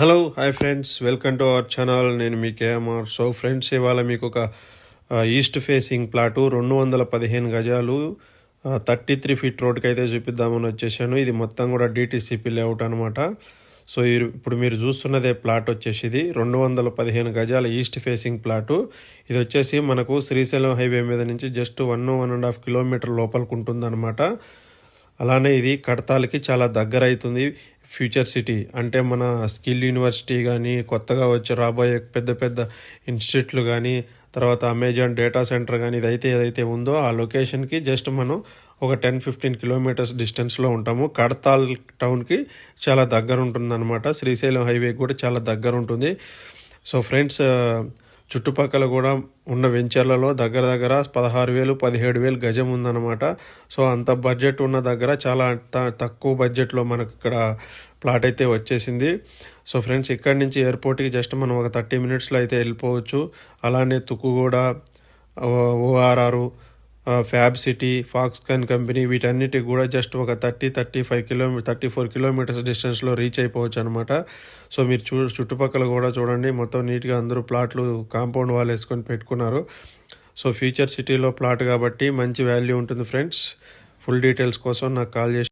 Hello hi friends welcome to our channel నేను మీ KMR. So friends ఇవాళ మీకు ఒక ఈస్ట్ ఫేసింగ్ ప్లాటు రెండు వందల పదిహేను గజాలు థర్టీ త్రీ ఫీట్ రోడ్కి అయితే చూపిద్దామని వచ్చేసాను. ఇది మొత్తం కూడా డిటీసీపీ లేఅవుట్ అనమాట సో ఇప్పుడు మీరు చూస్తున్నదే ప్లాట్ వచ్చేసి ఇది రెండు వందల పదిహేను గజాల ఈస్ట్ ఫేసింగ్ ప్లాటు ఇది వచ్చేసి మనకు శ్రీశైలం హైవే మీద నుంచి just one one and half kilometre లోపలికి ఉంటుందన్నమాట. అలానే ఇది కడతాలకి చాలా దగ్గర అవుతుంది ఫ్యూచర్ సిటీ అంటే మన స్కిల్ యూనివర్సిటీ కానీ కొత్తగా వచ్చి రాబోయే పెద్ద పెద్ద ఇన్స్టిట్యూట్లు కానీ తర్వాత అమెజాన్ డేటా సెంటర్ కానీ ఇదైతే ఏదైతే ఉందో ఆ లొకేషన్కి జస్ట్ మనం ఒక టెన్ ఫిఫ్టీన్ కిలోమీటర్స్ డిస్టెన్స్లో ఉంటాము. కడతాల్ టౌన్కి చాలా దగ్గర ఉంటుందన్నమాట. శ్రీశైలం హైవే కూడా చాలా దగ్గర ఉంటుంది. సో ఫ్రెండ్స్ చుట్టుపక్కల కూడా ఉన్న వెంచర్లలో దగ్గర దగ్గర పదహారు వేలు పదిహేడు వేలు గజం ఉందన్నమాట. సో అంత బడ్జెట్ ఉన్న దగ్గర చాలా త- తక్కువ బడ్జెట్లో మనకు ఇక్కడ ప్లాట్ అయితే వచ్చేసింది. సో ఫ్రెండ్స్ ఇక్కడి నుంచి ఎయిర్పోర్ట్కి జస్ట్ మనం ఒక థర్టీ మినిట్స్లో అయితే వెళ్ళిపోవచ్చు. అలానే Tukkuguda ORR fab city Foxconn company వీటన్నిటికి కూడా జస్ట్ ఒక thirty thirty five kilo thirty four kilometres డిస్టెన్స్లో రీచ్ అయిపోవచ్చు అనమాట సో మీరు చూ చుట్టుపక్కల కూడా చూడండి మొత్తం నీట్గా అందరూ ప్లాట్లు కాంపౌండ్ వాల్ వేసుకొని పెట్టుకున్నారు. సో ఫ్యూచర్ సిటీలో ప్లాట్ కాబట్టి మంచి వాల్యూ ఉంటుంది ఫ్రెండ్స్ ఫుల్ డీటెయిల్స్ కోసం నాకు కాల్ చేసి